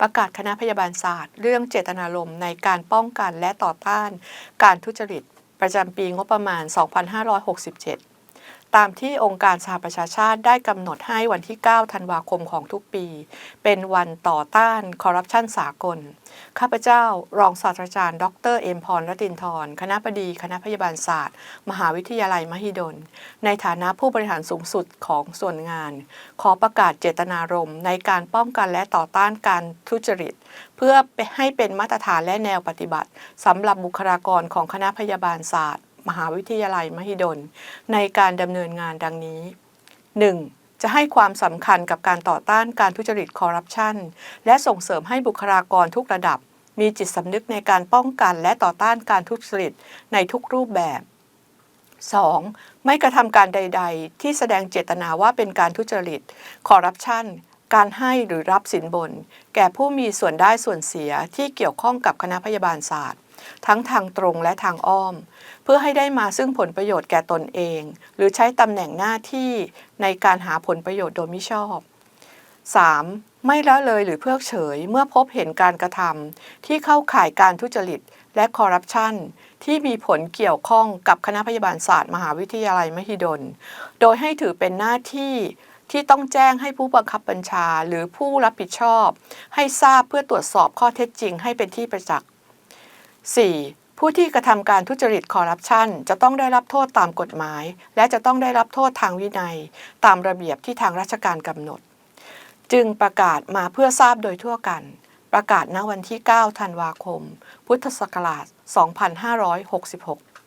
ประกาศคณะพยาบาลศาสตร์ เรื่องเจตนารมณ์ในการป้องกันและต่อต้าน การทุจริตประจำปีงบประมาณ 2567 ตามที่องค์การสหประชาชาติได้กำหนดให้วันที่ 9 ธันวาคมของทุกปี เป็นวันต่อต้านคอร์รัปชันสากล ข้าพเจ้ารองศาสตราจารย์ ดรเอมพรรัตินทร์คณะบดี คณะพยาบาลศาสตร์ มหาวิทยาลัยมหิดล ในฐานะผู้บริหารสูงสุดของส่วนงาน ขอประกาศเจตนารมณ์ในการป้องกันและต่อต้านการทุจริต เพื่อให้เป็นมาตรฐานและแนวปฏิบัติสำหรับบุคลากรของคณะพยาบาลศาสตร์ มหาวิทยาลัยมหิดล ในการดำเนินงานดังนี้ 1. จะให้ความสำคัญกับการต่อต้านการทุจริตคอร์รัปชันและส่งเสริมให้บุคลากรทุกระดับ มีจิตสำนึกในการป้องกันและต่อต้านการทุจริตในทุกรูปแบบ 2. ไม่กระทำการใด ๆ ที่แสดงเจตนาว่าเป็นการทุจริตคอร์รัปชันการให้หรือรับสินบน แก่ผู้มีส่วนได้ส่วนเสียที่เกี่ยวข้องกับคณะพยาบาลศาสตร์ ทั้งทางตรงและทางอ้อม เพื่อให้ได้มาซึ่งผลประโยชน์แก่ตนเอง หรือใช้ตำแหน่งหน้าที่ในการหาผลประโยชน์โดยมิชอบ 3. ไม่ละเลยหรือเพิกเฉยเมื่อพบเห็นการกระทำที่เข้าข่ายการทุจริตและคอร์รัปชันที่มีผลเกี่ยวข้องกับคณะพยาบาลศาสตร์ มหาวิทยาลัยมหิดล โดยให้ถือเป็นหน้าที่ที่ต้องแจ้งให้ผู้บังคับบัญชาหรือผู้รับผิดชอบ ให้ทราบเพื่อตรวจสอบข้อเท็จจริงให้เป็นที่ประจักษ์ 4. ผู้ที่กระทำการทุจริตคอร์รัปชันจะต้องได้รับโทษตามกฎหมาย และจะต้องได้รับโทษทางวินัย ตามระเบียบที่ทางราชการกำหนด จึงประกาศมาเพื่อทราบโดยทั่วกัน ประกาศณวันที่ 9 ธันวาคม พุทธศักราช 2566